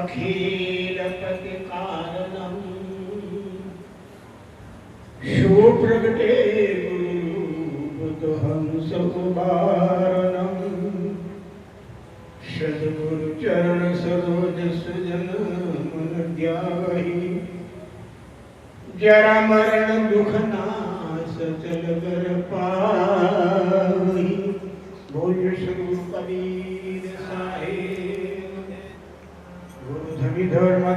अखिलप्रतिकारणम् शुप्रगटे गुरुभूतहंसकुमारणम् सद्गुरुचरण सरोज सुजन मन द्यावहि जरा मरण दुख नाश चल गर पावहि बोल श्री कबीर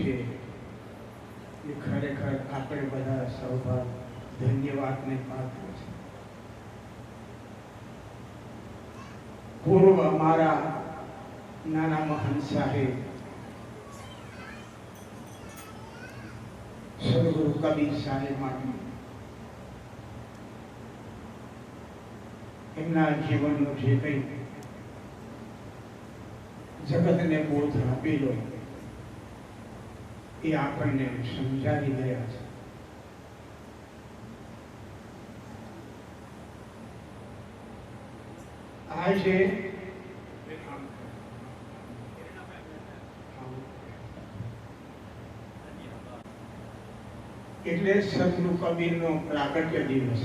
છે એ ખરેખર આપણે બધા સૌભાગ ધન્યવાદને પાત્ર છે. પૂર્વ અમારા નાના મહાન સાહેબ સદગુરુ કબીર સાહેબ એમના જીવનનું જે કંઈ જગતને બોધ આપેલો એ આપણને સમજાવી ગયા છે. આજે એટલે સદગુરુ કબીરનો પ્રાગટ્ય દિવસ.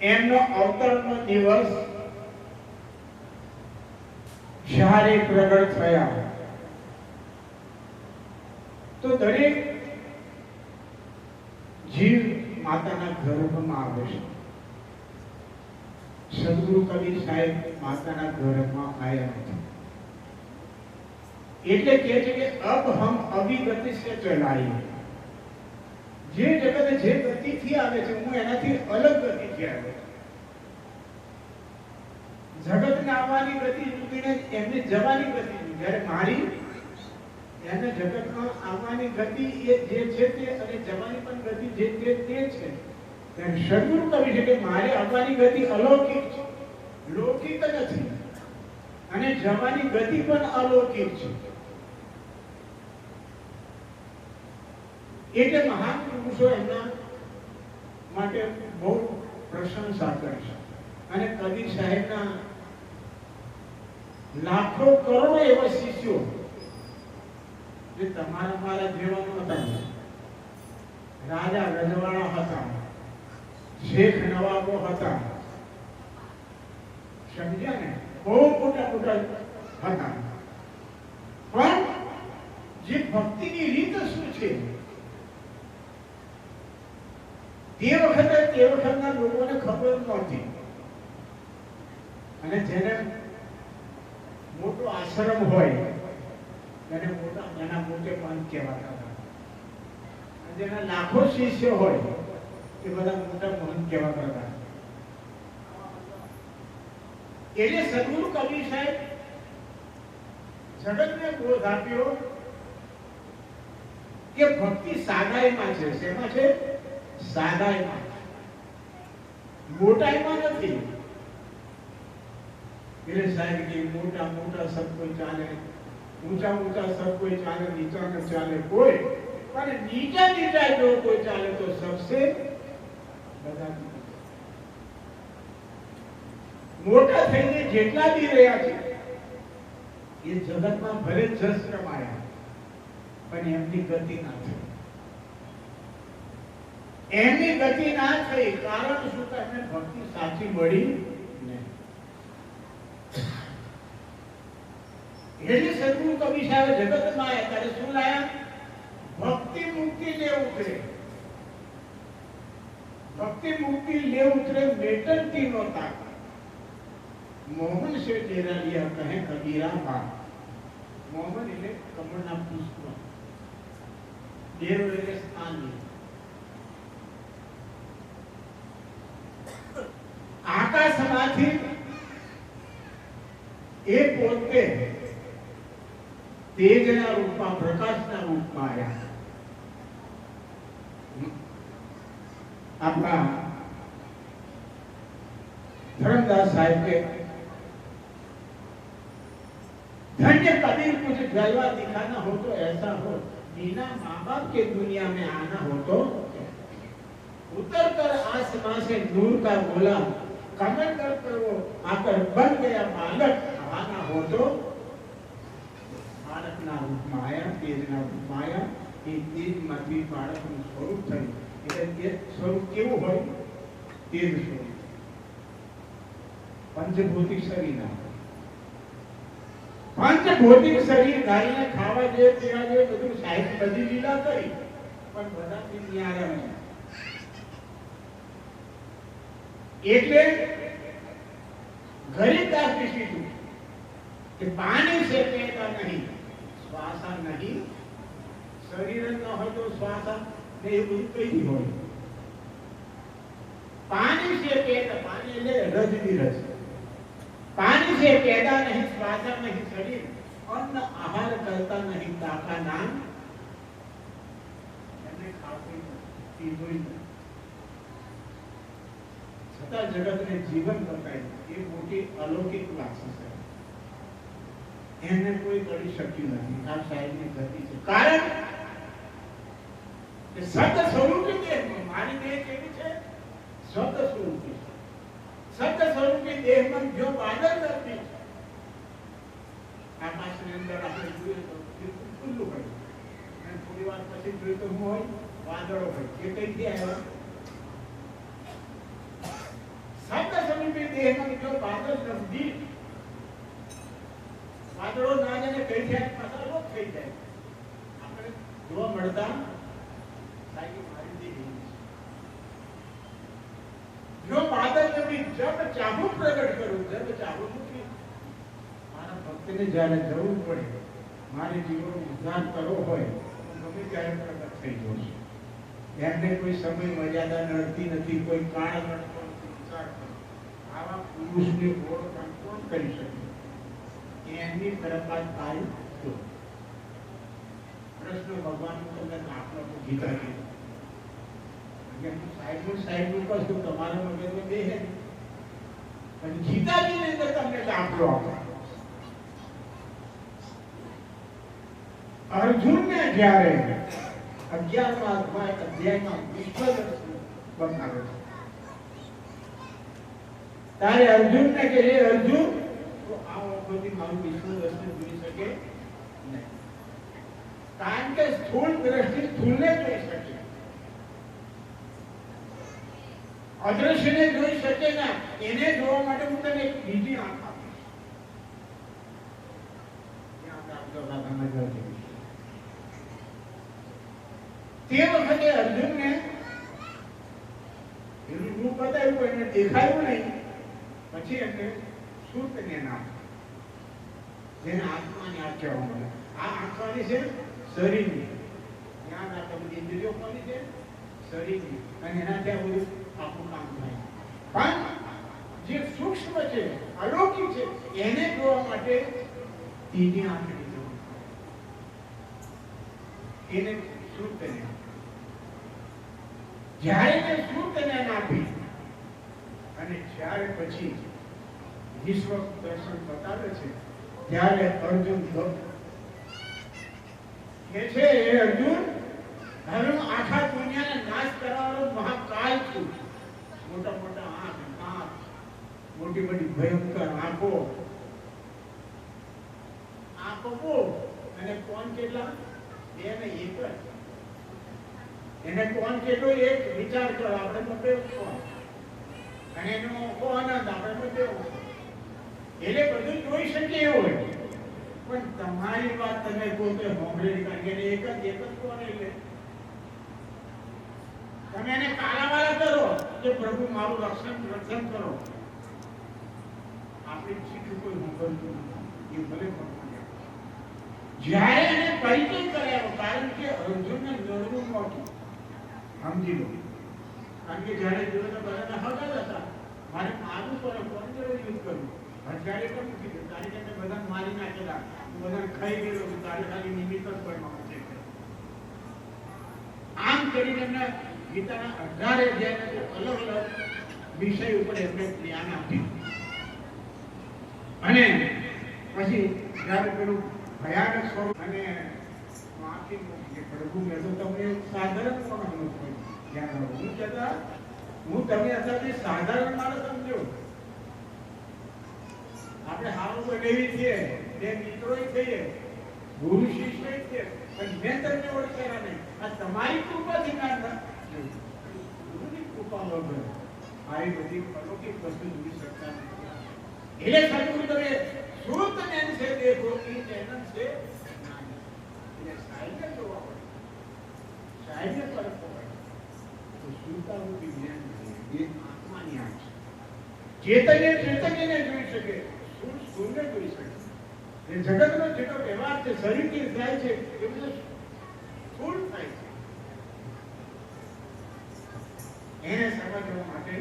એમનો અવતરણનો દિવસ જ્યારે પ્રગટ થયા. તો દરેક જીવ માતાના ગર્ભમાં આવે છે. સદગુરુ કવિ સાહેબ માતાના ગર્ભમાં આવ્યા નથી. એટલે કહે છે કે અબ હમ અવિગતિ સે ચલાઈએ. જે જગત જે ગતિથી આવે છે, હું એનાથી અલગ ગતિથી આવે જગતને આવવાની ગતિ જુદીને એમને જવાની ગતિ જુદી જ્યારે મારી એને જગતમાં આવવાની ગતિ એ જે છે તે અને જવાની પણ ગતિ જે છે તે છે. સદગુરુ કવિ છે કે મારે આવવાની ગતિ અલૌકિક છે. લૌકિક નથી. અને જવાની ગતિ પણ અલૌકિક છે. એટલે મહાન પુરુષો એમના માટે બહુ પ્રશંસા કરે છે. અને કદી સાહેબના લાખો કરોડો એવા શિષ્યો મારા જીવન હતા રાજા રજવાડા હતા. શેખ નવાબો હતા. સમજ્યા ને? બહુ મોટા મોટા હતા. પણ જે ભક્તિની રીત શું છે? તે વખતે, તે વખતના લોકોને ખબર નહોતી. અને જેને મોટો આશ્રમ હોય એને પોતા એના મોટે પંથ કહેવાતા હતા. જેના લાખો શિષ્ય હોય તે બધા મોટા મહંત કહેવાતા હતા. એટલે સદગુરુ કવિ સાહેબ જગતને બોધ આપ્યો કે ભક્તિ સાદાઈમાં છે. શેમાં છે? સાદાઈમાં મોટાઈમાં નથી. એટલે સાહેબ કે મોટા મોટા શબ્દો ચાલે. ઊંચા ઊંચા સબ કોઈ ચાલે, નીચા ન ચાલે કોઈ. પણ નીચા નીચા જો કોઈ ચાલે તો સબસે બધા મોટા થઈને જેટલા બી રહ્યા છે, એ જગતમાં ભલે જસ રમાયા, પણ એમની ગતિ ના થઈ. એમની ગતિ ના થઈ, કારણ શું? તમને ભક્તિ સાચી મળી નહીં એટલે સદગુરુ કવિ સાહેબ જગતમાં આવ્યા ત્યારે શું લાયા ભક્તિ મુક્તિ લે ઉતરે ભક્તિ મુક્તિ લે ઉતરે મેટનતી નહોતા મોહન સે તેરા લિયા કહે કબીરા બા મોહન એટલે કમળના પુષ્પ દેવ એટલે સ્થાન આકાશમાંથી એ પોતે તેજના રૂપમાં પ્રકાશના રૂપમાં આવ્યા આપણા ધરમદાસ સાહેબ કે धन्य कबीर कुछ जलवा दिखाना हो तो ऐसा हो बिना माँ बाप के दुनिया में आना हो तो उतर कर आसमां से नूर का गोला कमल कर कर वो आकर बन गया बालक आना हो तो બાળકના માયા તે એના માયા એ તેજમાંથી બાળકનું સ્વરૂપ થયું એટલે એ સ્વરૂપ કેવું હોય તેજ સ્વરૂપ પંચભૌતિક શરીરના પંચભૌતિક શરીર ગાયને ખાવા દે પીવા દે બધું સાહેબ બધી લીલા કરી પણ બધા પીની આરામ એટલે ગરીબ દાસ કે પાણી છે પેટ નહીં શ્વાસા નહીં શરીર જ ન હોય તો શ્વાસા ને એ બધું કઈ હોય પાણી से पैदा પાણી એટલે રજ ની રજ पानी से पैदा नहीं श्वासा नहीं शरीर अन्न आहार करता नहीं दाका नाम એમને ખાવું પીવું નહીં. છતાં જગતને જીવન બતાવ્યું એ મોટી અલૌકિક વાત છે એને કોઈ કરી શક્યું નથી. આ સાહેબની ગતિ છે. કારણ કે સત સ્વરૂપી દેહમાં મારી દેહ કેવી છે? સત સ્વરૂપી. સત સ્વરૂપી દેહમાં જો બાદલ નથી આકાશની અંદર આપણે જોઈએ તો ખુલ્લું હોય. થોડી વાર પછી જોઈએ તો હું હોય વાદળો હોય. એ કઈથી આવ્યા સત્ય સ્વરૂપી દેહમાં જો બાદલ નથી વાદળો ના જાણે કઈ જાય પાછા લોપ થઈ જાય આપણે જોવા મળતા સાહેબ મારી દેહ જો બાદલ નબી જબ ચાહું પ્રગટ કરું જબ ચાહું મૂકી ભક્તને જ્યારે જરૂર પડે, મારે જીવનનો ઉદ્ધાર કરવો હોય, તો ગમે ત્યારે પ્રગટ થઈ જશે એમને કોઈ સમય મર્યાદા નડતી નથી, કોઈ કાળ નડતો નથી આવા પુરુષની ઓળખાણ કોણ કરી શકે? એમની કૃપા થાય તો. પ્રશ્ન ભગવાન તમને દાખલો તો ગીતા કે હું સાહેબનું સાહેબનું કહું છું તમારા મગજમાં બે હે પણ ગીતાજીની અંદર તમને દાખલો આપો. અર્જુનને જ્યારે અગિયારમા અધ્યાય અધ્યાયમાં બતાવે છે ત્યારે અર્જુનને કે, હે અર્જુન, તો આ વખતે મારું વિશ્વદર્શન જોઈ શકે નહીં. કારણ કે સ્થૂળ દ્રષ્ટિ સ્થૂળને જોઈ શકે. અદ્રશ્યને જોઈ શકે ના, એને જોવા માટે હું તને બીજી આંખ આપીશ. આંખ છે. તે વખતે અર્જુનને રૂપ બતાવ્યું એને દેખાયું નહીં. પછી એમને સૂતને નામ જેને આત્માની આંખ કહેવામાં આ આંખ છે શરીરની. ધ્યાન આ બધી ઇન્દ્રિયો કોની છે? શરીરની. અને એનાથી આ બધું આખું કામ થાય. પણ જે સૂક્ષ્મ છે, અલૌકિક છે, એને જોવા માટે તેની આંખની જરૂર એને શુદ્ધ જ્ઞાન જ્યારે તે જ્ઞાન આપી અને જ્યારે પછી વિશ્વ દર્શન બતાવે છે, ત્યારે અર્જુન કે છે એ અર્જુન હવે આખા દુનિયાને નાશ કરવાનો મહાકાલ છું. મોટા મોટા આંખ, નાક, મોટી મોટી ભયંકર આંખો. આંખો અને કોણ કેટલા? બે ને એક જ. એને કોણ કેટલો એક વિચાર કરો. આપણે બધે કોણ? અને એનો આનંદ આપણે બધે એટલે બધું જોઈ શકીએ એવું પણ તમારી વાત તમે પોતે સાંભળેલી કારણ કે એને એક જ એક જ કોણ એટલે? તમે એને કાલાવાલા કરો કે પ્રભુ મારું રક્ષણ રક્ષણ કરો. આપણે ચીઠ કોઈ મોકલતું નથી. એ ભલે ભગવાન જ્યારે એને પરિચય કરાયો કારણ કે અર્જુનને લડવું નહોતું. સમજી લો. કારણ કે જ્યારે જોયું બધાને હગલ હતા મારે મારું પડે કોણ જોડે યુઝ કરવું? હજારે પણ મૂકી દે. તારી કે બધા મારી નાખેલા બધા ખાઈ ગયેલો તારે ખાલી નિમિત્ત જ બનવાનું છે. આમ કરીને એમને ગીતાના અઢારે અધ્યાયના અલગ અલગ વિષય ઉપર એમને જ્ઞાન આપ્યું. અને પછી જ્યારે પેલું ભયાનક સ્વરૂપ અને માફી પ્રભુ મેં તો તમને સાધારણ પણ રાખો હું તમે અત્યારે સાધારણ માણસ સમજો આપણે હારું બનેવી છીએ, બે મિત્રો થઈએ ગુરુ શિષ્ય છે પણ મેં તમને ઓળખ્યા નહીં. આ તમારી કૃપાથી ના? ગુરુની કૃપા વગર? આવી બધી અલૌકિક વસ્તુ જોઈ શકતા નથી એટલે સદગુરુ તમે શું તમે એમ છે, દેખો કે ચેનલ છે? સાહેબને જોવા પડે સાહેબને પરખવો પડે તો સુરતાનું વિજ્ઞાન નથી. એ આત્માની આંખ છે ચેતન્ય ચેતન્યને જોઈ શકે સુર સુરને જોઈ શકે એ જગતનો જેટલો વ્યવહાર છે શરીરથી થાય છે એ બધું સ્થૂળ થાય છે એને સમજવા માટે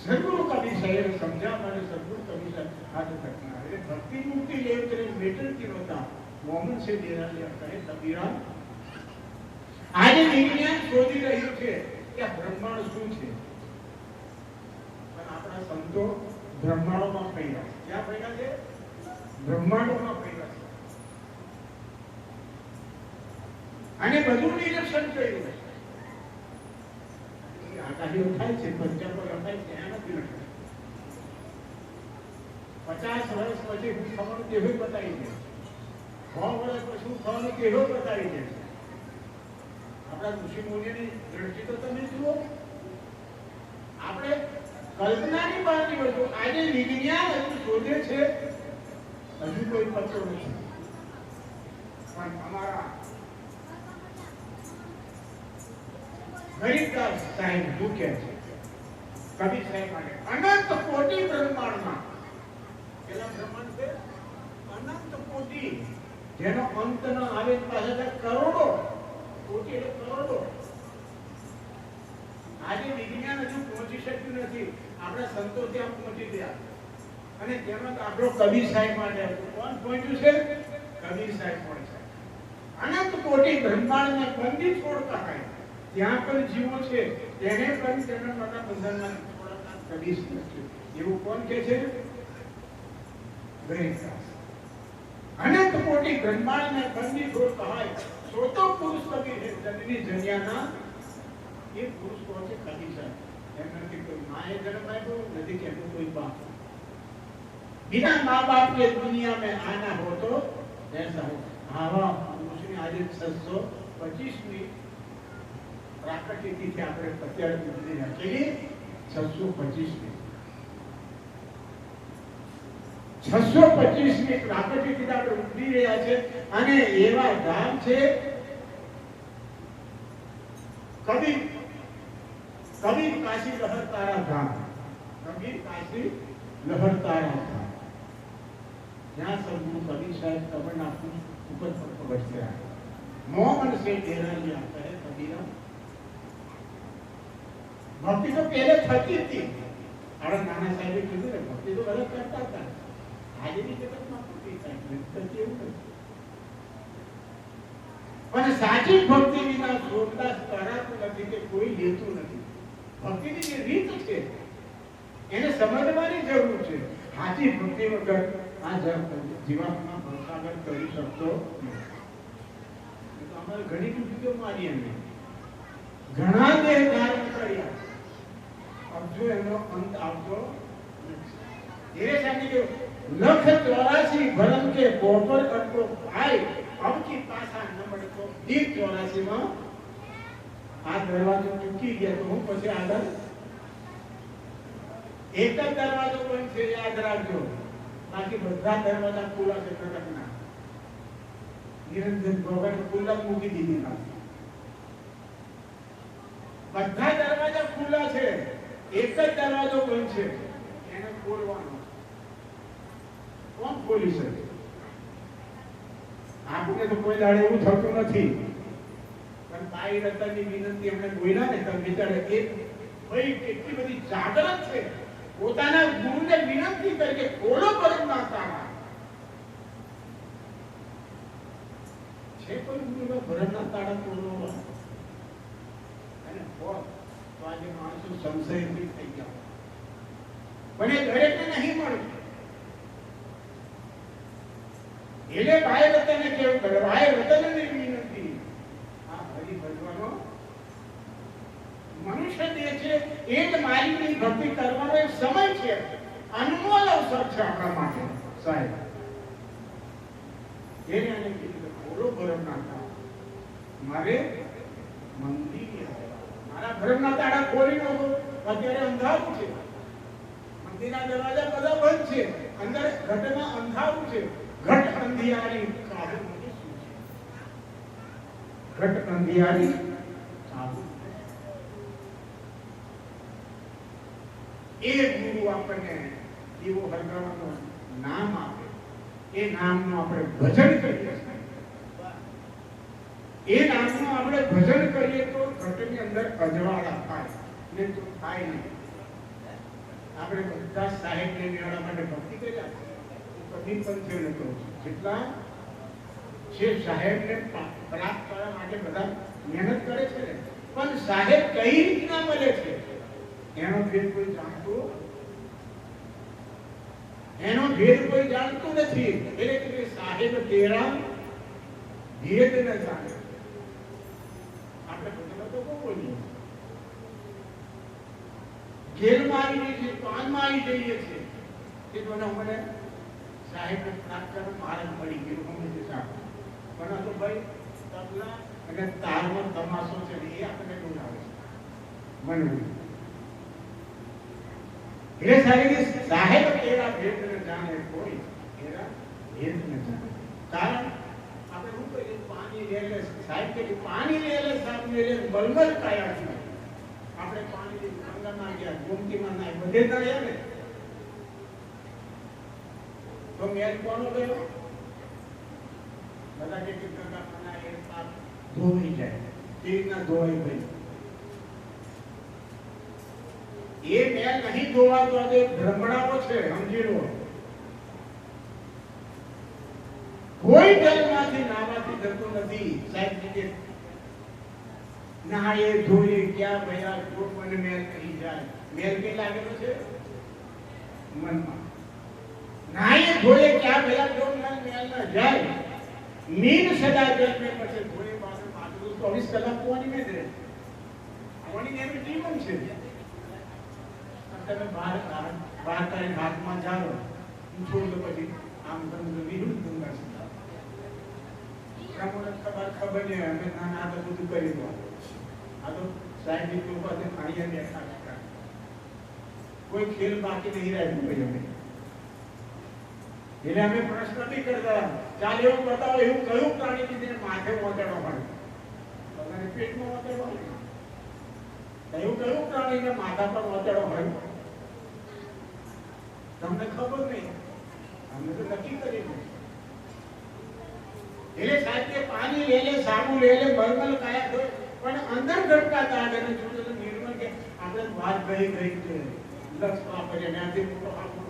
સદગુરુ કવિ સાહેબ સમજાવવા માટે સદગુરુ કવિ સાહેબ હાથ તકના એટલે ભક્તિ મુક્તિ લેવ કરે મેટર की होता मोहम्मद से देना लिया करे तबीरा આજે વિજ્ઞાન શોધી રહ્યું છે કે બ્રહ્માંડ શું છે? પણ આપણા સંતો બ્રહ્માંડોમાં પડ્યા છે. ક્યાં પડ્યા છે? બ્રહ્માંડોમાં પડ્યા છે. અને બધું નિરીક્ષણ કર્યું આગાહીઓ થાય છે પંચાંગો રખાય છે એના નથી. પચાસ વર્ષ પછી હું ખબર કેવું બતાવી દે સો વર્ષ પછી હું ખબર કેવું બતાવી દે આપણા ઋષિ મુનિની દ્રષ્ટિ તો તમે જુઓ. આપણે કલ્પનાની બહારની વસ્તુ આજે વિજ્ઞાન હજુ શોધે છે. હજુ કોઈ પત્તો નથી. પણ અમારા ગરીબદાસ સાહેબ શું છે? કવિ સાહેબ માટે અનંત કોટી બ્રહ્માંડમાં. પેલા બ્રહ્માંડ છે? અનંત કોટી. જેનો અંત ન આવે પાસે તો કરોડો કોટી એટલે કરોડો આજે વિજ્ઞાન હજુ પહોંચી શક્યું નથી આપણા સંતો ત્યાં પહોંચી ગયા અને તેમાં આપણો કવિ સાહેબ માટે કોણ પહોંચ્યું છે? કવિ સાહેબ પહોંચ્યા અનંત કોટી બ્રહ્માંડને બંધી છોડતા હોય. ત્યાં પણ જીવો છે, તેને પણ તેના મોટા બંધનમાં કવિ એવું કોણ કે છે? ગણેશદાસ અનંત કોટી બ્રહ્માંડને બંધી છોડતા હોય. સો તો પુરુષ કવિ છે. જન્યાના એ પુરુષ કોણ છે? કવિ સાહેબ. बिना माँ बाप के दुनिया में आना हो तो ऐसा हो हवा उसने આજે છસો પચીસમી પ્રાકૃતિક રીતે આપણે અત્યારે બધી રાખેલી છસો પચીસમી. છસો પચીસમી પ્રાકૃતિક રીતે આપણે ઉભરી રહ્યા છે, અને એવા ધામ છે, કદી કવિ કાશી લહરતારા ધામ કવિ કાશી લહરતારા ધામ જ્યાં સૌનું કવિ સાહેબ કમરના ઉપર પર વસ્યા મોહન સે ડેરા કહે કબીરા ભક્તિ તો પહેલે થતી હતી આપણા નાના સાહેબે કીધું ને ભક્તિ તો બધા કરતા હતા આજની જગતમાં ભક્તિ થાય એવું નથી પણ સાચી ભક્તિ વિના જોરદાર કરાતું નથી કે કોઈ લેતું નથી ભક્તિની રીત છે, એને સમજવાની જરૂર છે. સાચી ભક્તિ વગર આ જીવાત્મા ભવસાગર કરી શકતો અમારે ઘણી ટૂંકીઓ મારી એમને ઘણા દેહ ધારણ કર્યા. અબજો એનો અંત આવતો ધીરે ગયો લખ ચોરાસી ભરમ કે પોપર અટકો ભાઈ અબ કી પાસા ઈ ચોરાસીમાં આ દરવાજો ચૂકી ગયા તો હું પછી આગળ એક જ દરવાજો પણ છે, યાદ રાખજો. બાકી બધા દરવાજા ખુલ્લા છે, કટકના. નિરંજન ભગવાન ખુલ્લા મૂકી દીધી. બધા દરવાજા ખુલ્લા છે. એક જ દરવાજો બંધ છે. એને ખોલવાનો. કોણ ખોલી શકે? આપણે તો કોઈ દાડે એવું થતું નથી. તાઈ રતનની ને અને હોત તો આજે માણસો સંશયથી થઈ ગયા પણ એ દરેકને નહીં ભાઈ રતને કેવું કરે? ભાઈ રતનની વિનંતી આ હરી ભજવાનો મનુષ્ય દેહ છે એ જ માલિકની ભક્તિ કરવાનો એક સમય છે. અનમોલ અવસર છે આપણા માટે. સાહેબ. જેને એને કીધું કે ખોલો ભરમના તાળા મારે મંદિર. મારા ભરમના આડા ખોલી નાખો અત્યારે અંધારું છે. મંદિરના દરવાજા બધા બંધ છે. અંદર ઘટમાં અંધારું છે. ઘટ અંધિયારી. ઘટ અંધિયારી એ ગુરુ આપણને દીવો હરગાવાનું નામ આપે. એ નામનું આપણે ભજન કરીએ એ નામનું આપણે ભજન કરીએ તો ઘટની અંદર અજવાળા થાય. ને તો થાય નહીં. આપણે બધા સાહેબને મેળવવા માટે ભક્તિ કરી છે કદી પણ થયું નતું જેટલા જે સાહેબને ને પ્રાપ્ત કરવા માટે બધા મહેનત કરે છે ને, પણ સાહેબ કઈ રીતના મળે છે? એનો ભેદ કોઈ જાણતું? એનો ભેદ કોઈ જાણતું નથી. એટલે કે સાહેબ તેરા ભેદ ન જાણે આપણે તો બહુ બોલીએ. જેલમાં આવીને જે પાનમાં આવી જઈએ છીએ. તે તો ના મને સાહેબ પ્રાપ્ત માર્ગ મળી ગયું ગમે જે સાહેબ પણ તો ભાઈ તબલા અને તારમાં તમાશો છે એ આપણને બોલાવે છે. મને એટલે સાહેબ સાહેબ તેરા ભેદ ન જાણે કોઈ તેરા ભેદ ન જાણે કારણ આપણે શું કહીએ પાણી લે લે સાહેબ કે પાણી લે લે સાહેબ લે લે બલબલ કાયા છે આપણે પાણી ગંગામાં ગયા ગોમતીમાં ના બધે ના ગયા ને તો મેલ કોનો ગયો બધા કે કે ગંગામાં ના એ પાપ ધોઈ જાય તે રીતના ધોવાઈ ગઈ એ મેલ નહીં જોવાતો આજે ભ્રમણાઓ છે સમજી લો કોઈ જલમાંથી નાવાથી જતું નથી. સાહેબ કે ધોઈએ ક્યાં ભયા કોટ મને મેલ કહી જાય. મેલ કે લાગેલો છે? મનમાં. ના એ ધોઈ ક્યાં ભયા કોટ મને મેલ ન જાય. મીન સદા જલ મે પછી ધોઈ પાસે માત્ર ચોવીસ કલાક કોની મેં રહે. કોની નેમ ટીમ છે. તમે બહાર બહાર કરીને હાથમાં જાઓ હું દો પછી આમ તમે વિરુદ્ધ ગંગા સીધા તમને ખબર ખબર નહીં અમે ના આ તો બધું કરી દો. આ તો સાહેબની કૃપાથી પાસે બેઠા હતા. કોઈ ખેલ બાકી નહીં રહ્યું ભાઈ અમે. એટલે અમે પ્રશ્ન નથી કરતા. ચાલ એવું બતાવો, એવું કયું પ્રાણી કે જેને માથે મોતેડો પડે? બધાને પેટમાં મોતેડો હોય એવું કયું પ્રાણીને માથા પર મોતેડો હોય તમને ખબર નહીં. અમે તો નક્કી કરી એટલે સાહેબ કે પાણી લે લે, સાબુ લે લે બરમલ કાયા ધોય પણ અંદર ઘટકા તાડ અને જો તો નિર્મળ કે આપણે વાત ગઈ ગઈ છે. લક્ષ આપણે એનાથી મોટો આપો.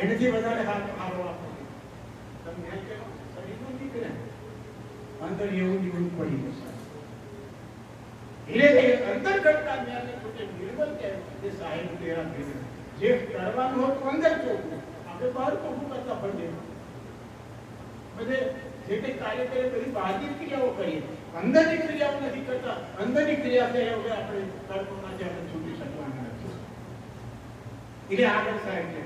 એનાથી વધારે હાથ આપણો આપો. તમને એમ કે શરીરનું નીકળે. અંદર એવું જીવન પડી જશે. ધીરે ધીરે અંદર ઘટકા જ્ઞાનને પોતે નિર્મળ કે સાહેબ તેરા ભેદ જે કરવાનું હતું અંદર ચોખ્ખું આપણે બહાર ચોખ્ખું કરતા બધે જે કંઈ કાર્ય કરીએ, બધી બહારની ક્રિયાઓ કરીએ. અંદરની ક્રિયાઓ નથી કરતા. અંદરની ક્રિયા છે હવે આપણે કર્મમાંથી આપણે છૂટી શકવાના નથી. એટલે આગળ સાહેબ છે,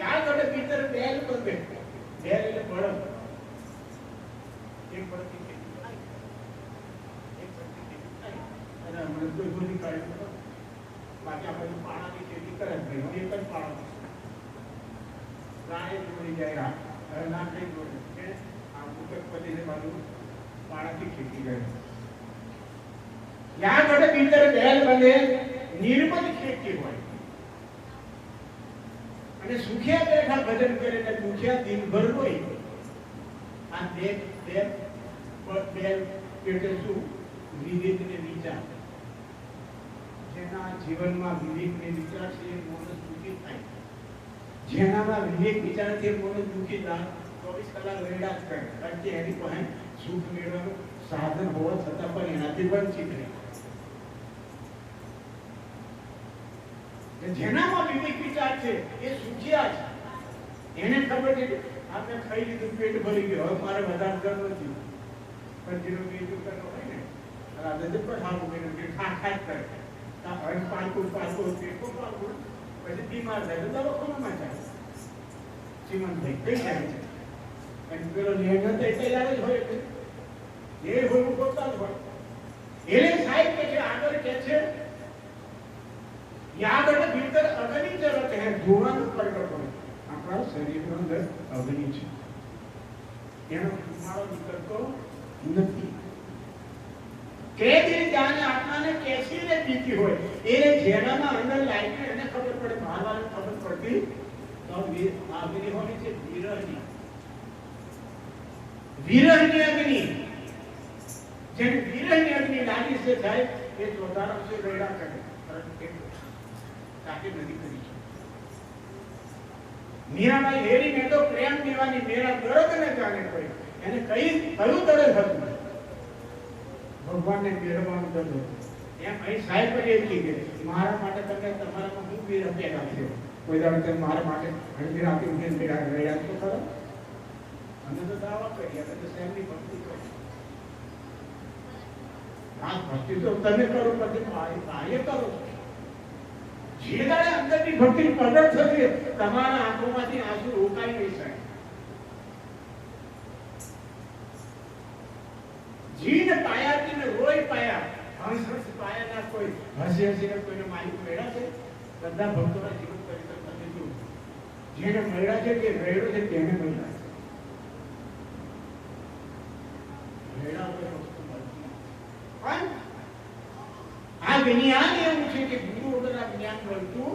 યાદ અને પિતર બેલ પર બેઠો. બેલ એટલે બળદ. એક બળદની ખેતી. મને કોઈ ગોળી કાઢી નાખો. બાકી આપણે પાણાની ખેતી કરે જ એક જ પાણો છું. પ્રાણી જ જાય. ના કઈ ગોળી. કે આ ઉદ્યોગપતિને બાજુ પાણાથી ખેતી કરે. યા આગળ બીજર બેલ બને નિર્મલ ખેતી હોય અને સુખિયા બેઠા ભજન કરે ને દુખિયા દિનભર હોય આ બે બ- બે એટલે શું વિવિધ ને વિચાર જેના જીવનમાં વિવેક ને વિચાર છે એ દુઃખી થાય. જેનામાં વિવેક, વિચાર છે એ માણસ દુઃખી થાય, ચોવીસ કલાક રેડા જ કરે કારણ કે એની પાસે સુખ મેળવવાનું સાધન હોવા છતાં પણ એનાથી વંચિત રહે. જેનામાં વિવેક, વિચાર છે, એ સુખિયા છે એને ખબર છે આપણે ખાઈ લીધું, પેટ ભરી ગયું. હવે મારે વધારે કરવું નથી. પણ જેનું બીજું કરવો હોય ને રાજા કર્યું કે ખા ખા જ કરે. હવે પછી બીમાર થાય કે આગળ કે છે યાદ અને ભીતર અગ્નિ જરત હે આપણા શરીરનો અંદર અગ્નિ છે. એનો ધુમાડો નીકળતો નથી. કે રીતે આની આત્માને કેસી ને પીતી હોય એને જેનામાં અંદર લાગી એને ખબર પડે બહારવાળાને ખબર પડતી તો વી- આ અગ્નિ હોની છે વિરહની. વિરહની અગ્નિ. જેને વિરહની અગ્નિ લાગી છે થાય એ ચોધારા છે રેડા કરે. તાકી નથી કરી મીરાબાઈ હેરી મેં તો પ્રેમ દેવાની મેરા દર્દ ને જાણે કોઈ એને કઈ કયું દર્દ હતું? ભગવાનને મેળવવાનું દર્દ એમ અહીં સાહેબ જ એ કીધે મારા માટે તમે તમારામાં હું બી અપેક્ષા છે. કોઈ દાડો તમે મારા માટે હળદી રાખી ઉઠીને રહ્યા તો ખરો? અમે તો દાવા કરીએ, અમે તો સાહેબની ભક્તિ કરી આ ભક્તિ તો તમે કરો, પછી બાહ્ય કરો. જે દાડે અંદરની ભક્તિ પ્રગટ થશે, તમારા આંખોમાંથી આંસુ રોકાઈ નહીં શકે. જીન પાયાથી ને રોય પાયા હંસ હંસ પાયા ના કોઈ હસી હસીને કોઈને માલિક મેળા છે બધા ભક્તોના જીવન પરિવર્તન થતું જેને મળ્યા છે તે રેડો છે તેને મળ્યા છે રેડા વગર વસ્તુ મળતી નથી. પણ આ જ્ઞાન એવું છે કે ગુરુ વગર આ જ્ઞાન મળતું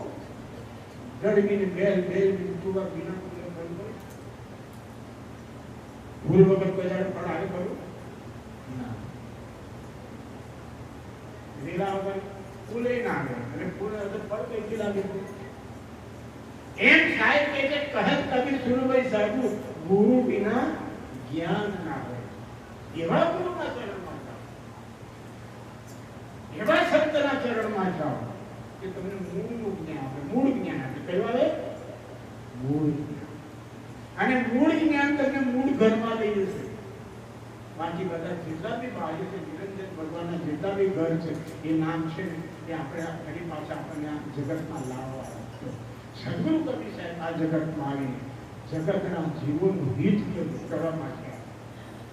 ગળવીને બેલ બેલ તુવા વિના કોઈ મળતું ભૂલ વગર કોઈ દાડે ફળ આવે ખરું ગુરુ વિના જ્ઞાન ના હોય. એવા ગુરુના ચરણમાં જાઓ. એવા સંતના ચરણમાં જાઓ કે તમને મૂળનું જ્ઞાન આપે. મૂળ જ્ઞાન આપે. કયું આવે મૂળ. અને મૂળ જ્ઞાન તમને મૂળ ઘરમાં લઈ જશે. બાકી બધા જેટલા બી ભાઈઓ છે નિરંજન ભગવાનના જેટલા બી ઘર છે એ નામ છે એ આપણે ફરી પાછા આપણને આ જગતમાં લાવવા છે સદગુરુ કવિ સાહેબ આ જગતમાં આવીને જગતના જીવોનું હિત કરવા માટે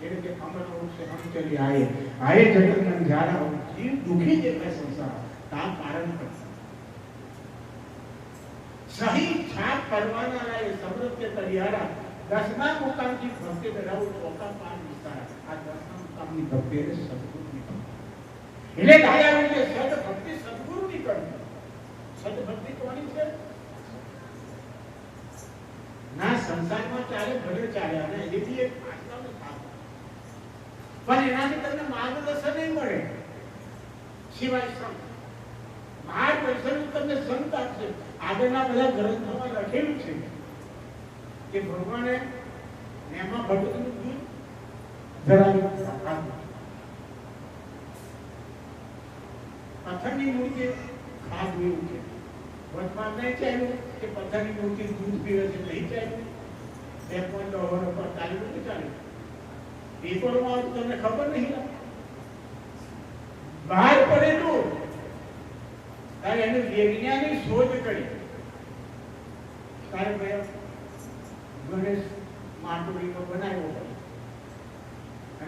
એટલે કે અમર વૃક્ષ હમ ચલી આયે આયે જગત મન જારા હું જીવ દુખી જે મેં સંસાર તા કારણ પર સહી છાપ કરવાના લાયે સમૃદ્ધ કે તૈયારા દસમા મુકામ જી ભક્તિ ધરાવું તો ઓકા મુકામની ભક્તિ એટલે સદગુરુની ભક્તિ એટલે દાયા એટલે સદ ભક્તિ સદગુરુની કરવી સદ ભક્તિ કોની છે? ના, સંસારમાં ચાલે, ભલે ચાલે, અને એ એક આત્માનો ભાગ. પણ એનાથી તમને માર્ગદર્શન નહીં મળે. સિવાય સંત માર્ગદર્શન તમને સંત આપશે. આગળના બધા ગ્રંથોમાં લખેલું છે કે ભગવાને એમાં ભગવતનું દૂધ ધરાવ્યું. આપવું. પથ્થરની મૂર્તિ ખાધું એવું છે. વર્તમાન નહીં ચાલ્યું કે પથ્થરની મૂર્તિ દૂધ પીવે છે નહીં ચાલ્યું બે પોઈન્ટ ઓવર ઉપર ચાલ્યું નથી ચાલ્યું. પેપરમાં તમને ખબર નહીં બહાર પડેલું. તારે એને વૈજ્ઞાનિક શોધ કરી. તારે ગણેશ માટોડીનો બનાવ્યો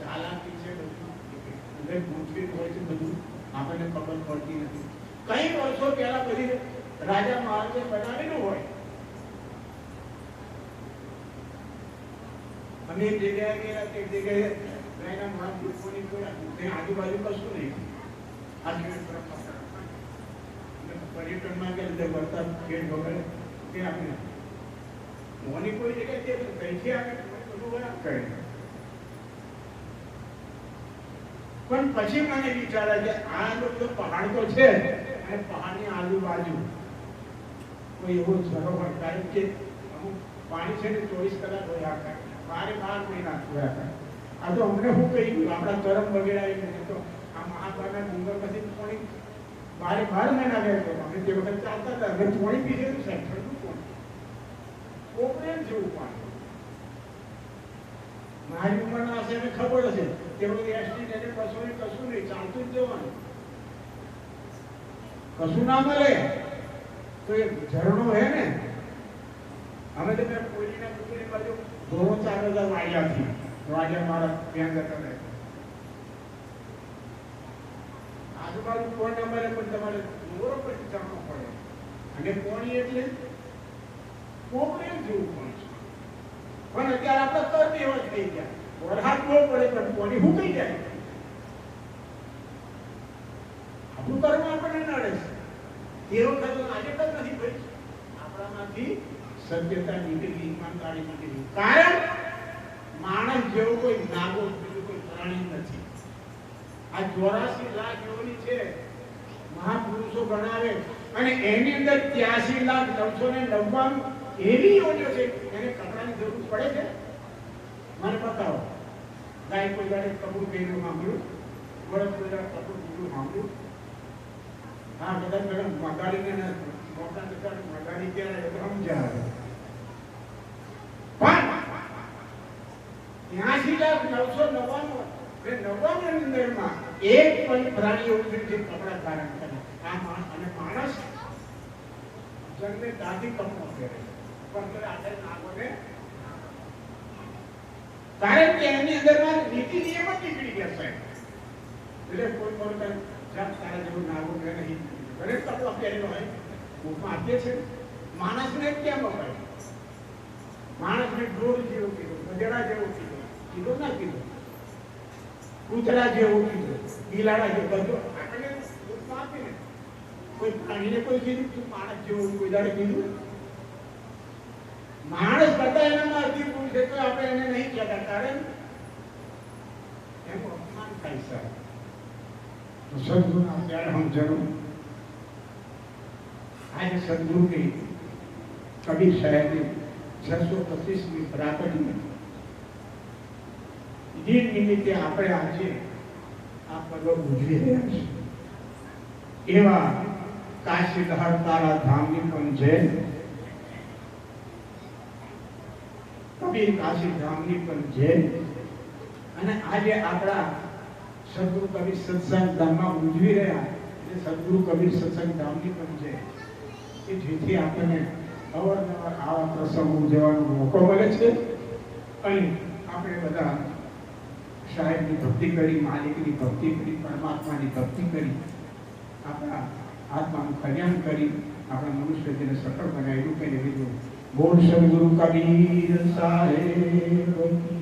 ચાલાકી છે એટલે ગૂંચવી હોય છે બધું. આપણને ખબર પડતી નથી. કઈ વર્ષો પહેલા બધી રાજા મહારાજે બનાવેલું હોય. અમે એક જગ્યાએ ગયા તે જગ્યાએ ગાયના માણસ લોકોની જોયા તે આજુબાજુ કશું નહીં. પર્યટનમાં કે અંદર વરસાદ, ખેડ વગેરે, તે આપણે મોની કોઈ જગ્યાએ તે કઈથી આવે બધું કરે પણ પછી મને વિચાર કે આ લોકો પહાડ તો છે અને પહાડની આજુબાજુ કોઈ એવો સરોવર કારણ કે પાણી છે ને ચોવીસ કલાક હોય કરે બારે બાર મહિના જોયા કરે આ તો અમને શું કહી આપણા કરમ વગેરે તો આ મહાત્માના ડુંગર પછી પાણી બારે બાર મહિના ગયા તો અમે તે વખત ચાલતા હતા થોડી પાણી ગયું સાહેબ, ઠંડુ પાણી. કોપરેલ જેવું પાણી. મારી ઉંમરના હશે, એને ખબર હશે. તે વખતે એસટી ને કશું કશું નહીં, ચાલતું જ જવાનું. કશું ના મળે, તો એ ઝરણો હે ને? અમે તો પેલા કોઈના કુટુંબની બાજુ ધોરો ચાર હજાર વાડિયાથી વાગ્યા મારા ત્યાં જતા રહે. આજુબાજુ કોણ ના મળે પણ તમારે દોરો પછી ચાલવો પડે. અને કોણી એટલે કોપરેલ જેવું છે. પણ અત્યારે આપણે કર દેવા જ થઈ ગયા. વરસાદ બહુ પડે પણ પોણી હુકાઈ જાય? આપણું કર્મ આપણને નડે છે. એ વખત આજે પણ નથી ભાઈ. આપણામાંથી સત્યતા નીકળી ઈમાનદારી નીકળી કારણ માણસ જેવો કોઈ નાગો, બીજું કોઈ પ્રાણી નથી. આ ચોરાસી લાખ યોની છે, મહાપુરુષો ગણાવે. અને એની અંદર ત્યાસી લાખ નવસો ને નવ્વાણું એવી યોનિઓ છે, એને કપડાની જરૂર પડે છે? મને બતાવો. ગાય કોઈ ગાડે કપૂર પહેર્યું સાંભળ્યું? ગોળક કોઈ ગાડે કપૂર પહેર્યું સાંભળ્યું? હા, કદાચ મેડમ, મગાડી ને મોટા ટકા મગાડી ત્યારે સમજાવે પણ ની અંદરમાં એક પણ પ્રાણી એવું છે અને માણસ જન્મે દાદી કપડો પહેરે પણ આપણે નાગોને કારણ કે એની અંદરમાં નીતિ નિયમ જ નીકળી ગયા એટલે કોઈ પણ કઈ જાત તારા જેવું નાવું કે નહીં. દરેક તત્વ પહેરેલો હોય. મુખમાં આપીએ છે. માણસને કેમ અપાય? માણસને ઢોર જેવો કીધો, ગધેડા જેવો કીધો કીધો ના કીધો. કૂતરા જેવો કીધો, બિલાડા જેવો. બધો આપણે મુખમાં આપીને. કોઈ પ્રાણીને કોઈ કીધું? માણસ જેવો કોઈ દાડે કીધું? માણસ કરતા એનામાં અતિ ભૂલ છે આપણે એને નહીં કહેતા. કારણ એનું અપમાન થાય સર તો સદગુણ અત્યારે સમજણું આજે સદગુરુની કબીર સાહેબની છસો પચીસમી પ્રાગટ્ય જે નિમિત્તે આપણે આજે આ પર્વ ઉજવી રહ્યા છીએ. એવા કાશી લહર તારા ધામની પણ જય કબીર કાશી ધામની પણ જય અને આજે આપણા સદગુરુ કબીર સત્સંગ ધામમાં ઉજવી રહ્યા એટલે સદગુરુ કબીર સત્સંગ ધામની પણ જય. કે જેથી આપણને અવારનવાર આવા પ્રસંગ ઉજવવાનો મોકો મળે છે. અને આપણે બધા સાહેબની ભક્તિ કરી, માલિકની ભક્તિ કરી, પરમાત્માની ભક્તિ કરી, આપણા આત્માનું કલ્યાણ કરી, આપણા મનુષ્ય જેને સફળ બનાવ્યું કઈ લીધું. સદગુરુ કબીર સાહેબ. કી